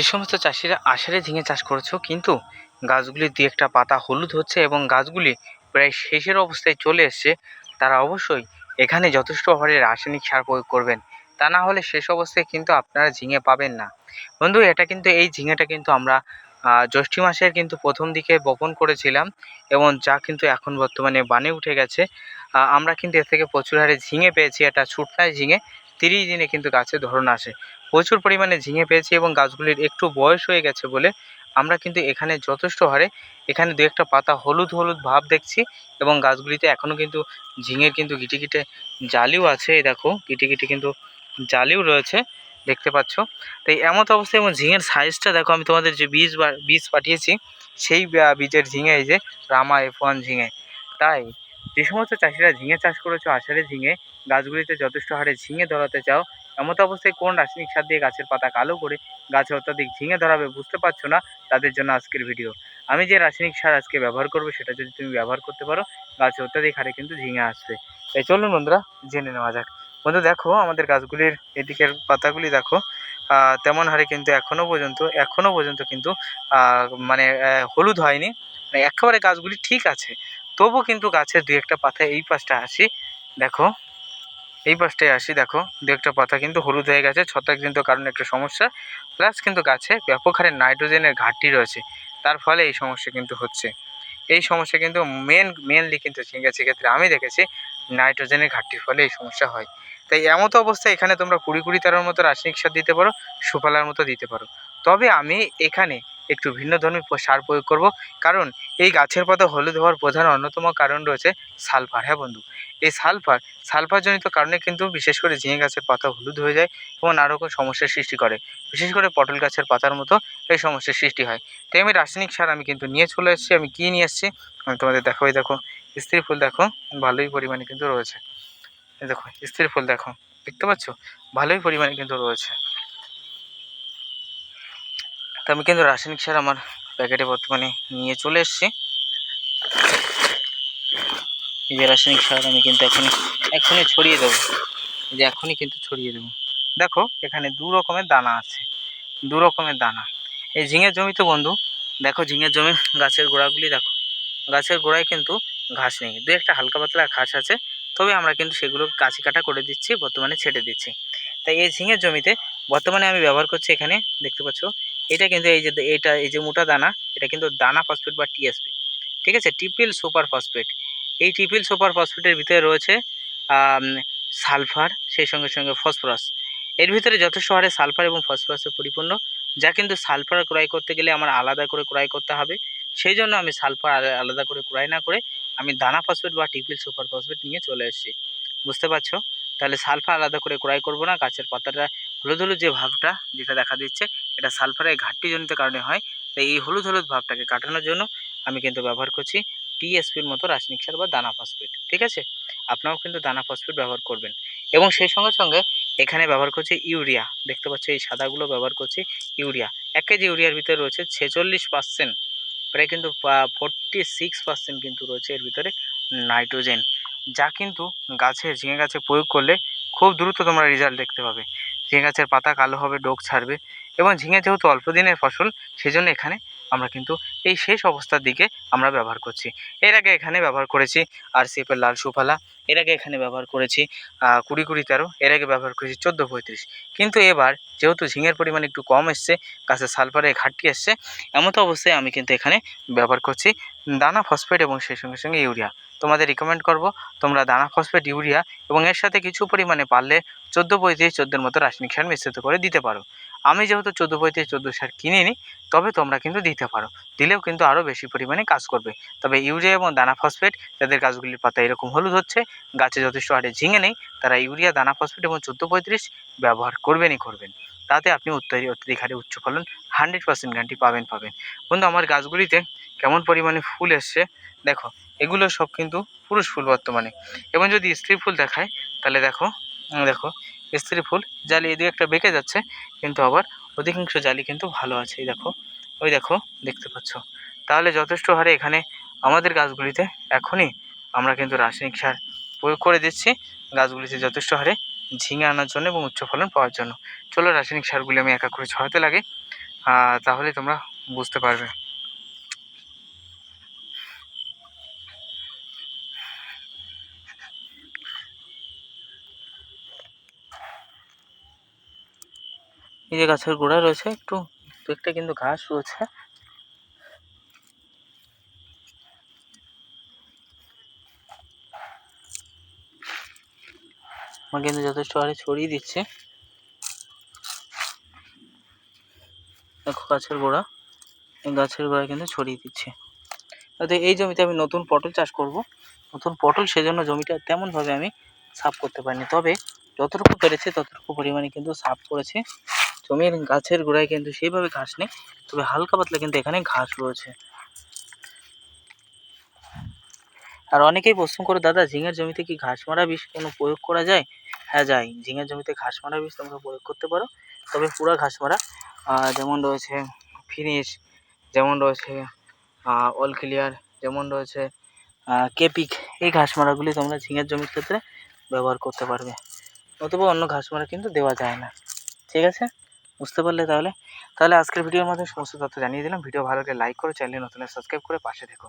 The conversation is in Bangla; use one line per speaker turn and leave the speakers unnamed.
যে সমস্ত চাষিরা আষাঢ়ে ঝিঙে চাষ করেছ, কিন্তু গাছগুলির দু একটা পাতা হলুদ হচ্ছে এবং গাছগুলি প্রায় শেষের অবস্থায় চলে এসছে, তারা অবশ্যই এখানে যথেষ্ট হারে রাসায়নিক সার প্রয়োগ করবেন। তা না হলে শেষ অবস্থায় কিন্তু আপনারা ঝিঙে পাবেন না। বন্ধু, এটা কিন্তু, এই ঝিঙেটা কিন্তু আমরা জ্যৈষ্ঠ মাসের কিন্তু প্রথম দিকে বপন করেছিলাম এবং যা কিন্তু এখন বর্তমানে বানে উঠে গেছে। আমরা কিন্তু এর থেকে প্রচুর হারে ঝিঙে পেয়েছি, এটা ছুটনায় ঝিঙে। তিরিশ দিনে কিন্তু গাছে ধরন আসে। প্রচুর পরিমাণে ঝিঙে পেয়েছি এবং গাছগুলির একটু বয়স হয়ে গেছে বলে আমরা কিন্তু এখানে যথেষ্ট হারে এখানে দু একটা পাতা হলুদ হলুদ ভাব দেখছি এবং গাছগুলিতে এখনও কিন্তু ঝিঙের কিন্তু গিটে জালিও আছে। দেখো গিটে গিটে কিন্তু জালিও রয়েছে, দেখতে পাচ্ছ। তাই এমত অবস্থায় এবং ঝিঙের সাইজটা দেখো, আমি তোমাদের যে বীজ বীজ পাঠিয়েছি, সেই বীজের ঝিঙে, এই যে রামা এফ ওয়ান ঝিঙে। তাই যে সমস্ত চাষিরা ঝিঙে চাষ করেছ আষাঢ়ে ঝিঙে গাছগুলিতে যথেষ্ট হারে ঝিঙে ধরাতে চাও, এমত অবস্থায় কোন রাসায়নিক সার দিয়ে গাছের পাতা কালো করে গাছে অত্যাধিক ঝিঙে ধরাবে বুঝতে পারছ না? তাদের জন্য আজকের ভিডিও আমি যে রাসায়নিক সার আজকে ব্যবহার করব সেটা যদি তুমি ব্যবহার করতে পারো, গাছে অত্যাধিক হারে কিন্তু ঝিঙে আসবে। তাই চলুন বন্ধুরা, জেনে নেওয়া যাক। বন্ধু, দেখো আমাদের গাছগুলির এদিকের পাতাগুলি দেখো তেমন হারে কিন্তু এখনও পর্যন্ত এখনও পর্যন্ত কিন্তু মানে হলুদ হয়নি। মানে একেবারে গাছগুলি ঠিক আছে। তবু কিন্তু গাছের দুই একটা পাতা এই পাশটা আসি। দেখো এই পাশটায় আসি, দেখো। দু একটা পাতা কিন্তু হলুদ হয়ে গেছে, ছত্রাক ছত্রাকজনিত কারণে একটা সমস্যা। প্লাস কিন্তু গাছে ব্যাপক হারে নাইট্রোজেনের ঘাটতি রয়েছে। তার ফলে এই সমস্যা কিন্তু হচ্ছে। এই সমস্যা কিন্তু মেন মেনলি কিন্তু ঝিঙ্গা সেক্ষেত্রে আমি দেখেছি নাইট্রোজেনের ঘাটতির ফলে এই সমস্যা হয়। তাই এমতো অবস্থায় এখানে তোমরা কুড়ি কুড়ি তারার মতো রাসায়নিক সার দিতে পারো, সুফলার মতো দিতে পারো। তবে আমি এখানে একটু ভিন্ন ধর্মী সার প্রয়োগ করব। কারণ এই গাছের পাতা হলুদ হওয়ার প্রধান অন্যতম কারণ রয়েছে সালফার। হ্যাঁ বন্ধু? এই সালফার, সালফারজনিত কারণে কিন্তু বিশেষ করে ঝিঙে গাছের পাতা হলুদ হয়ে যায় এবং নানা রকম সমস্যার সৃষ্টি করে। বিশেষ করে পটল গাছের পাতার মতো এই সমস্যার সৃষ্টি হয়। তাই আমি রাসায়নিক সার আমি কিন্তু নিয়ে চলে এসেছি, আমি কী নিয়ে এসেছি আমি তোমাদের দেখো এই দেখো স্ত্রী ফুল দেখো, ভালোই পরিমাণে কিন্তু রয়েছে। দেখো স্ত্রী ফুল দেখো, দেখতে পাচ্ছ? ভালোই পরিমাণে কিন্তু রয়েছে। আমি কিন্তু রাসায়নিক সার আমার প্যাকেটে বর্তমানে নিয়ে চলে এসেছি। এই যে রাসায়নিক সার আমি কিন্তু এখনই এখনই ছড়িয়ে দেবো। যে এখনই কিন্তু ছড়িয়ে দেবো। দেখো, এখানে দু রকমের দানা আছে। দু রকমের দানা। এই ঝিঙের জমিতে বন্ধু, দেখো ঝিঙের জমি, গাছের গোড়াগুলি দেখো। গাছের গোড়ায় কিন্তু ঘাস নেই। দু একটা হালকা পাতলা ঘাস আছে, তবে আমরা কিন্তু সেগুলো কাছি কাটা করে দিচ্ছি, বর্তমানে ছেটে দিচ্ছি। তাই এই ঝিঙের জমিতে বর্তমানে আমি ব্যবহার করছি এখানে, দেখতে পাচ্ছ এটা কিন্তু এই যে এটা এই যে মোটা দানা, এটা কিন্তু দানা ফসফেট বা টিএসপি ঠিক আছে? ট্রিপল সুপার ফসফেট এই ট্রিপল সুপার ফসফেটের ভিতরে রয়েছে সালফার সেই সঙ্গে সঙ্গে ফসফরাস এর ভিতরে যথেষ্ট হারে সালফার এবং ফসফরাসে পরিপূর্ণ, যা কিন্তু সালফার ক্রয় করতে গেলে আমার আলাদা করে ক্রয় করতে হবে, সেই জন্য আমি সালফার আলাদা করে ক্রয় না করে আমি দানা ফসফেট বা টিপিল সুপার ফসফেট নিয়ে চলে এসেছি, বুঝতে পারছ? তাহলে সালফার আলাদা করে ক্রয় করব না, গাছের পাতাটা হলুদ হলুদ যে ভাবটা যেটা দেখা দিচ্ছে, এটা সালফারের ঘাটতিজনিত কারণে হয়। তাই এই হলুদ হলুদ ভাবটাকে কাটানোর জন্য আমি কিন্তু ব্যবহার করছি টিএসপির মতো রাসায়নিক সার বা দানা ফসফেট ঠিক আছে? আপনারাও কিন্তু দানা ফসফেট ব্যবহার করবেন। এবং সেই সঙ্গে সঙ্গে এখানে ব্যবহার করছি ইউরিয়া, দেখতে পাচ্ছ এই সাদাগুলো ব্যবহার করছি ইউরিয়া। এক কেজি ইউরিয়ার ভিতরে রয়েছে ছেচল্লিশ পার্সেন্ট প্রায় কিন্তু ফোরটি সিক্স পার্সেন্ট কিন্তু রয়েছে এর ভিতরে নাইট্রোজেন, যা কিন্তু গাছে, ঝিঙে গাছে প্রয়োগ করলে খুব দ্রুত তোমরা রেজাল্ট দেখতে পাবে। ঝিঙে গাছের পাতা কালো হবে, ডোক ছাড়বে এবং ঝিঙে যেহেতু অল্প দিনের ফসল, সেজন্য এখানে আমরা কিন্তু এই শেষ অবস্থার দিকে আমরা ব্যবহার করছি। এর আগে এখানে ব্যবহার করেছি আর সিএফের লাল সুফালা, এর আগে এখানে ব্যবহার করেছি কুড়ি কুড়ি তেরো, এর আগে ব্যবহার করেছি চোদ্দ পঁয়ত্রিশ। কিন্তু এবার যেহেতু ঝিঙের পরিমাণ একটু কম এসছে গাছে সালফারের ঘাটতি এসছে, এমতো অবস্থায় আমি কিন্তু এখানে ব্যবহার করছি দানা, ফসফেট এবং সেই সঙ্গে সঙ্গে ইউরিয়া। তোমাদের রিকমেন্ড করব। তোমরা দানা ফসফেট ইউরিয়া এবং এর সাথে কিছু পরিমাণে পারলে চোদ্দ পঁয়ত্রিশ চোদ্দোর মতো রাসায়নিক সার মিশ্রিত করে দিতে পারো। আমি যেহেতু চোদ্দ পঁয়ত্রিশ চোদ্দ সার কিনে নিই তবে তোমরা কিন্তু দিতে পারো। দিলেও কিন্তু আরও বেশি পরিমাণে কাজ করবে। তবে ইউরিয়া এবং দানা ফসফেট, যাদের গাছগুলির পাতা এরকম হলুদ হচ্ছে, গাছে যথেষ্ট হারে ঝিঙে নেই, তারা ইউরিয়া, দানা ফসফেট এবং চোদ্দ পঁয়ত্রিশ ব্যবহার করবেনই করবেন। তাতে আপনি অত্যাধিক হারে উচ্চ ফলন হান্ড্রেড পার্সেন্ট গ্যারান্টি পাবেন পাবেন। বন্ধু, আমার গাছগুলিতে কেমন পরিমাণে ফুল এসছে, দেখো, এগুলো সব কিন্তু পুরুষ ফুল বর্তমানে। এবং যদি স্ত্রী ফুল দেখায়, তাহলে দেখো দেখো, স্ত্রী ফুল জালি এদিকে একটা বেঁকে যাচ্ছে, কিন্তু আবার অধিকাংশ জালি কিন্তু ভালো আছে, এই দেখো, ওই দেখো, দেখতে পাচ্ছ। তাহলে যথেষ্ট হারে এখানে আমাদের গাছগুলিতে এখনই আমরা কিন্তু রাসায়নিক সার প্রয়োগ করে দিচ্ছি, গাছগুলিতে যথেষ্ট হারে ঝিঙে আনার জন্য এবং উচ্চ ফলন পাওয়ার জন্য। চলো, রাসায়নিক সারগুলি আমি একা করে ছড়াতে লাগে তাহলে তোমরা বুঝতে পারবে। এই যে গাছের গোড়া রয়েছে, একটু একটা কিন্তু ঘাস রয়েছে। আমার কিন্তু যথেষ্ট হারে ছড়িয়ে দিচ্ছে। দেখো গাছের গোড়া গাছের গোড়া কিন্তু ছড়িয়ে দিচ্ছে। অর্থাৎ এই জমিতে আমি নতুন পটল চাষ করব। নতুন পটল সেজন্য জমিটা তেমনভাবে আমি সাফ করতে পারিনি। তবে যতটুকু পেরেছে ততটুকু পরিমাণে কিন্তু সাফ করেছে। জমির গাছের গোড়ায় কিন্তু সেইভাবে ঘাস নেই, তবে হালকা পাতলা কিন্তু এখানে ঘাস রয়েছে। আর অনেকেই প্রশ্ন করে, দাদা, ঝিঙের জমিতে কি ঘাস মারা বিষ কোনো প্রয়োগ করা যায়? হ্যাঁ যায়। ঝিঙের জমিতে ঘাস মারা বিষ তোমরা প্রয়োগ করতে পারো, তবে পুরা ঘাস মারা যেমন রয়েছে ফিনিশ, যেমন রয়েছে অল ক্লিয়ার, যেমন রয়েছে কেপিক, এই ঘাস মারাগুলি তোমরা ঝিঙের জমির ক্ষেত্রে ব্যবহার করতে পারবে। অথবা অন্য ঘাস মারা কিন্তু দেওয়া যায় না। ঠিক আছে? বুঝতে পারলে তাহলে। তাহলে আজকের ভিডিওর মাধ্যমে সমস্ত তথ্য জানিয়ে দিলাম। ভিডিও ভালো লাগলে লাইক করো চ্যানেলে নতুন সাবস্ক্রাইব করে পাশে থেকো।